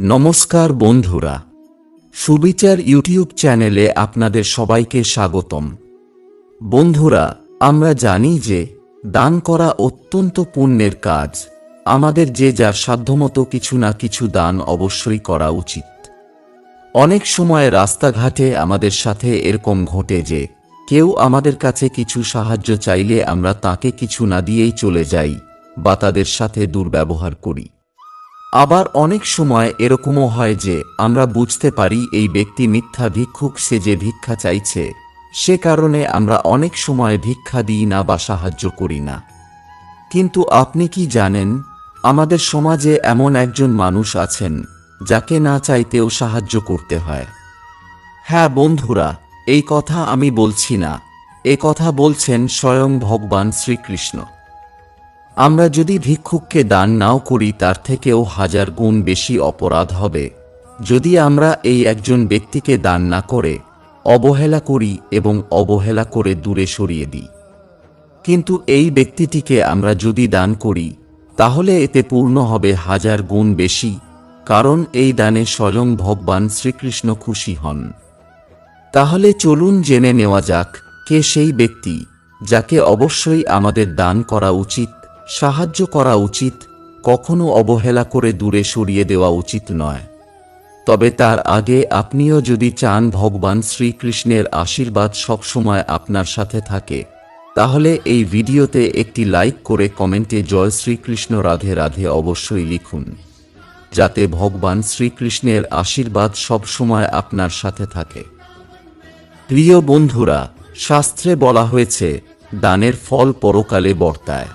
নমস্কার বন্ধুরা, সুবিচার ইউটিউব চ্যানেলে আপনাদের সবাইকে স্বাগতম। বন্ধুরা, আমরা জানি যে দান করা অত্যন্ত পুণ্যের কাজ। আমাদের যে যার সাধ্যমতো কিছু না কিছু দান অবশ্যই করা উচিত। অনেক সময় রাস্তাঘাটে আমাদের সাথে এরকম ঘটে যে কেউ আমাদের কাছে কিছু সাহায্য চাইলে আমরা তাকে কিছু না দিয়েই চলে যাই বা তাদের সাথে দুর্ব্যবহার করি। আবার অনেক সময় এরকমও হয় যে, আমরা বুঝতে পারি এই ব্যক্তি মিথ্যা ভিক্ষুক, সে যে ভিক্ষা চাইছে, সে কারণে আমরা অনেক সময় ভিক্ষা দিই না বা সাহায্য করি না। কিন্তু আপনি কি জানেন, আমাদের সমাজে এমন একজন মানুষ আছেন, যাকে না চাইতেও সাহায্য করতে হয়। হ্যাঁ বন্ধুরা, এই কথা আমি বলছি না। এ কথা বলছেন স্বয়ং ভগবান শ্রীকৃষ্ণ। আমরা যদি ভিক্ষুককে দান নাও করি, তার থেকেও হাজার গুণ বেশি অপরাধ হবে। যদি আমরা এই একজন ব্যক্তিকে দান না করে, অবহেলা করি এবং অবহেলা করে দূরে সরিয়ে দিই। কিন্তু এই ব্যক্তিটিকে আমরা যদি দান করি, তাহলে এতে পূর্ণ হবে হাজার গুণ বেশি, কারণ এই দানে স্বয়ং ভগবান শ্রীকৃষ্ণ খুশি হন। তাহলে চলুন জেনে নেওয়া যাক, কে সেই ব্যক্তি যাকে অবশ্যই আমাদের দান করা উচিত সাহায্য করা উচিত, কখনো অবহেলা করে দূরে সরিয়ে দেওয়া উচিত নয়। তবে তার আগে আপনিও যদি চান ভগবান শ্রীকৃষ্ণের আশীর্বাদ সবসময় আপনার সাথে থাকে, তাহলে এই ভিডিওতে একটি লাইক করে কমেন্টে জয় শ্রীকৃষ্ণ রাধে রাধে অবশ্যই লিখুন, যাতে ভগবান শ্রীকৃষ্ণের আশীর্বাদ সবসময় আপনার সাথে থাকে। প্রিয় বন্ধুরা, শাস্ত্রে বলা হয়েছে, দানের ফল পরকালে বর্তায়।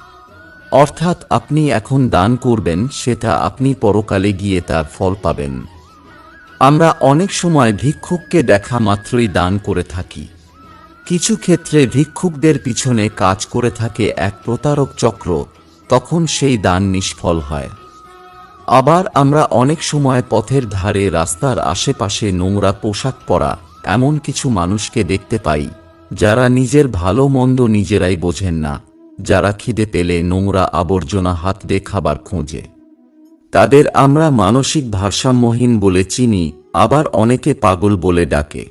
অর্থাৎ আপনি এখন দান করবেন, সেটা আপনি পরকালে গিয়ে তার ফল পাবেন। আমরা অনেক সময় ভিক্ষুককে দেখা মাত্রই দান করে থাকি। কিছু ক্ষেত্রে ভিক্ষুকদের পিছনে কাজ করে থাকে এক প্রতারক চক্র, তখন সেই দান নিষ্ফল হয়। আবার আমরা অনেক সময় পথের ধারে রাস্তার আশেপাশে নোংরা পোশাক পরা এমন কিছু মানুষকে দেখতে পাই, যারা নিজের ভালো মন্দ নিজেরাই বোঝেন না। যারা খিদে পেলে নোংরা আবর্জনা হাত দিয়ে খাবার খোঁজে। তাদের আমরা মানসিক ভারসাম্যহীন বলে চিনি, আবার অনেকে পাগল বলে ডাকে।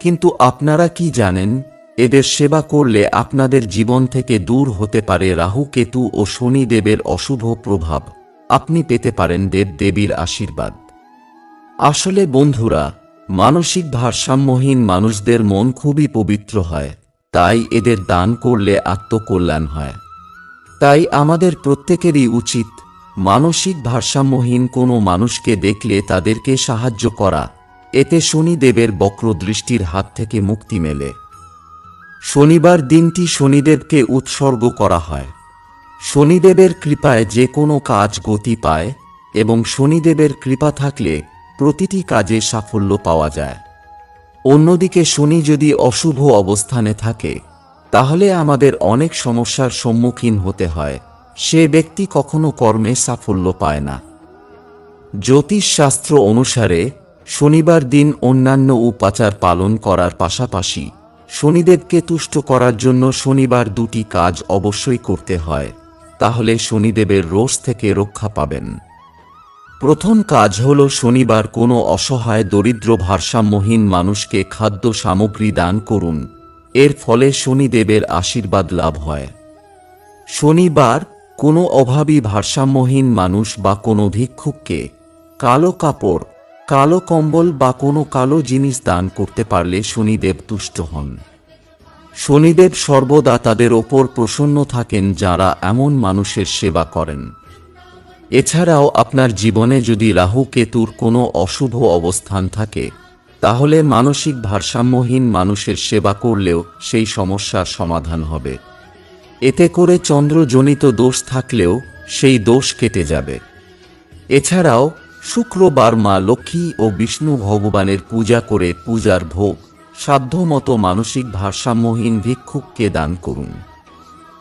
কিন্তু আপনারা কি জানেন, এদের সেবা করলে আপনাদের জীবন থেকে দূর হতে পারে রাহু, কেতু ও শনিদেবের অশুভ প্রভাব। আপনি পেতে পারেন দেব দেবীর আশীর্বাদ। আসলে বন্ধুরা, মানসিক ভারসাম্যহীন মানুষদের মন খুবই পবিত্র হয়। তাই এদের দান করলে আত্মকল্যাণ হয়। তাই আমাদের প্রত্যেকেরই উচিত মানসিক ভারসাম্যহীন কোনো মানুষকে দেখলে তাদেরকে সাহায্য করা। এতে শনিদেবের বক্র দৃষ্টির হাত থেকে মুক্তি মেলে। শনিবার দিনটি শনিদেবকে উৎসর্গ করা হয়। শনিদেবের কৃপায় যে কোনো কাজ গতি পায় এবং শনিদেবের কৃপা থাকলে প্রতিটি কাজে সাফল্য পাওয়া যায়। অন্যদিকে শনি যদি অশুভ অবস্থানে থাকে, তাহলে আমাদের অনেক সমস্যার সম্মুখীন হতে হয়। সে ব্যক্তি কখনো কর্মে সাফল্য পায় না। জ্যোতিষশাস্ত্র অনুসারে, শনিবার দিন অন্যান্য উপাচার পালন করার পাশাপাশি, শনিদেবকে তুষ্ট করার জন্য শনিবার দুটি কাজ অবশ্যই করতে হয়। তাহলে শনিদেবের রোষ থেকে রক্ষা পাবেন। প্রথম কাজ হল শনিবার কোনো অসহায় দরিদ্র ভারসাম্যহীন মানুষকে খাদ্য সামগ্রী দান করুন। এর ফলে শনিদেবের আশীর্বাদ লাভ হয়। শনিবার কোনো অভাবী ভারসাম্যহীন মানুষ বা কোনো ভিক্ষুককে কালো কাপড়, কালো কম্বল বা কোনো কালো জিনিস দান করতে পারলে শনিদেব তুষ্ট হন। শনিদেব সর্বদা তাদের ওপর প্রসন্ন থাকেন যারা এমন মানুষের সেবা করেন। এছাড়াও আপনার জীবনে যদি রাহু কেতুর কোনো অশুভ অবস্থান থাকে, তাহলে মানসিক ভারসাম্যহীন মানুষের সেবা করলেও সেই সমস্যার সমাধান হবে। এতে করে চন্দ্রজনিত দোষ থাকলেও সেই দোষ কেটে যাবে। এছাড়াও শুক্রবার মা লক্ষ্মী ও বিষ্ণু ভগবানের পূজা করে পূজার ভোগ, সাধ্যমতো মানসিক ভারসাম্যহীন ভিক্ষুককে দান করুন।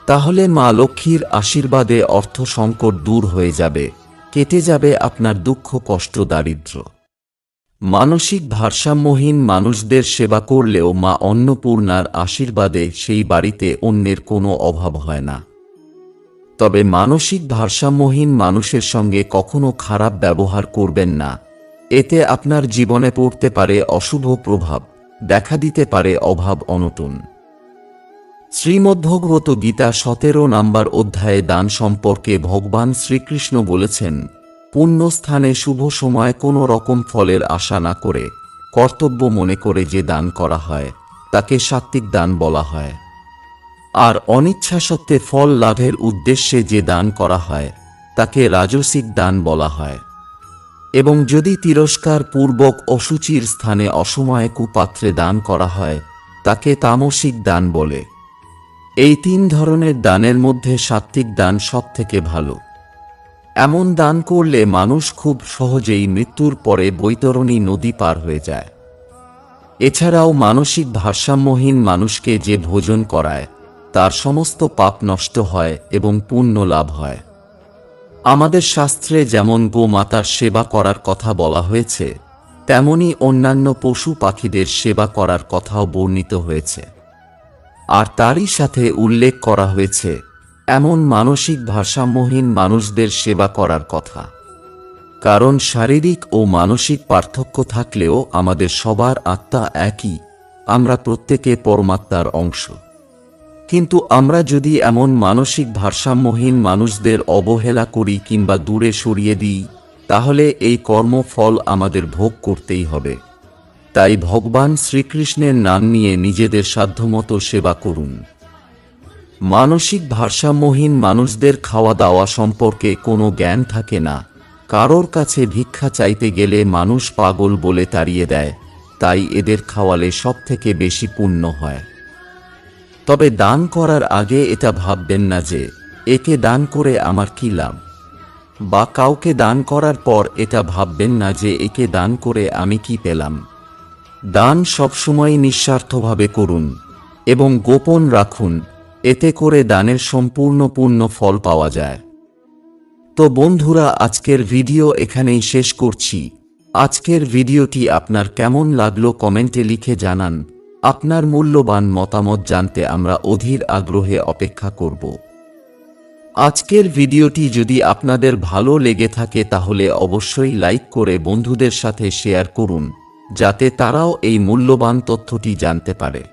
তাহলে মা লক্ষ্মীর আশীর্বাদে অর্থ সংকট দূর হয়ে যাবে, কেটে যাবে আপনার দুঃখ, কষ্ট, দারিদ্র। মানসিক ভারসাম্যহীন মানুষদের সেবা করলেও মা অন্নপূর্ণার আশীর্বাদে সেই বাড়িতে অন্যের কোনো অভাব হয় না। তবে মানসিক ভারসাম্যহীন মানুষের সঙ্গে কখনো খারাপ ব্যবহার করবেন না। এতে আপনার জীবনে পড়তে পারে অশুভ প্রভাব, দেখা দিতে পারে অভাব অনটন। শ্রীমদ্ভগবত গীতা সতেরো নম্বর অধ্যায়ে দান সম্পর্কে ভগবান শ্রীকৃষ্ণ বলেছেন, পুণ্যস্থানে শুভ সময় কোনো রকম ফলের আশা না করে, কর্তব্য মনে করে যে দান করা হয়, তাকে সাত্ত্বিক দান বলা হয়। আর অনিচ্ছা সত্ত্বে ফল লাভের উদ্দেশ্যে যে দান করা হয়, তাকে রাজসিক দান বলা হয়। এবং যদি তিরস্কার পূর্বক অসুচির স্থানে অসময়ে কুপাত্রে দান করা হয়, তাকে তামসিক দান বলে। এই তিন ধরনের দানের মধ্যে সাত্ত্বিক দান সব থেকে ভালো। এমন দান করলে মানুষ খুব সহজেই মৃত্যুর পরে বৈতরণী নদী পার হয়ে যায়। এছাড়াও মানসিক ভারসাম্যহীন মানুষকে যে ভোজন করায়, তার সমস্ত পাপ নষ্ট হয় এবং পুণ্য লাভ হয়। আমাদের শাস্ত্রে যেমন গোমাতার সেবা করার কথা বলা হয়েছে, তেমনি অন্যান্য পশু পাখিদের সেবা করার কথাও বর্ণিত হয়েছে। আর তারই সাথে উল্লেখ করা হয়েছে, এমন মানসিক ভারসাম্যহীন মানুষদের সেবা করার কথা। কারণ শারীরিক ও মানসিক পার্থক্য থাকলেও আমাদের সবার আত্মা একই, আমরা প্রত্যেকে পরমাত্মার অংশ। কিন্তু আমরা যদি এমন মানসিক ভারসাম্যহীন মানুষদের অবহেলা করি কিংবা দূরে সরিয়ে দিই, তাহলে এই কর্মফল আমাদের ভোগ করতেই হবে। তাই ভগবান শ্রীকৃষ্ণের নাম নিয়ে নিজেদের সাধ্যমতো সেবা করুন। মানসিক ভারসাম্যহীন মানুষদের খাওয়া দাওয়া সম্পর্কে কোনো জ্ঞান থাকে না। কারোর কাছে ভিক্ষা চাইতে গেলে মানুষ পাগল বলে তাড়িয়ে দেয়, তাই এদের খাওয়ালে সব থেকে বেশি পুণ্য হয়। তবে দান করার আগে এটা ভাববেন না যে, একে দান করে আমার কি লাভ? বা কাউকে দান করার পর এটা ভাববেন না যে, একে দান করে আমি কি পেলাম? দান সবসময় নিঃস্বার্থভাবে করুন এবং গোপন রাখুন, এতে করে দানের সম্পূর্ণ পূর্ণ ফল পাওয়া যায়। তো বন্ধুরা, আজকের ভিডিও এখানেই শেষ করছি। আজকের ভিডিওটি আপনার কেমন লাগল কমেন্টে লিখে জানান। আপনার মূল্যবান মতামত জানতে আমরা অধীর আগ্রহে অপেক্ষা করব। আজকের ভিডিওটি যদি আপনাদের ভালো লেগে থাকে তাহলে অবশ্যই লাইক করে বন্ধুদের সাথে শেয়ার করুন। যাতে তারাও এই মূল্যবান তথ্যটি জানতে পারে।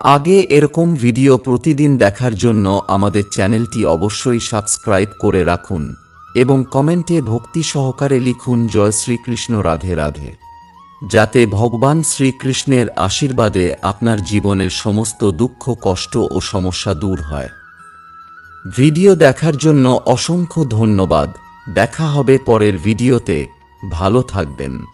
আগে এরকম ভিডিও প্রতিদিন দেখার জন্য আমাদের চ্যানেলটি অবশ্যই সাবস্ক্রাইব করে রাখুন এবং কমেন্টে ভক্তি সহকারে লিখুন জয় শ্রীকৃষ্ণ রাধে রাধে। যাতে ভগবান শ্রীকৃষ্ণের আশীর্বাদে আপনার জীবনের সমস্ত দুঃখ, কষ্ট ও সমস্যা দূর হয়। ভিডিও দেখার জন্য অসংখ্য ধন্যবাদ। দেখা হবে পরের ভিডিওতে। ভালো থাকবেন।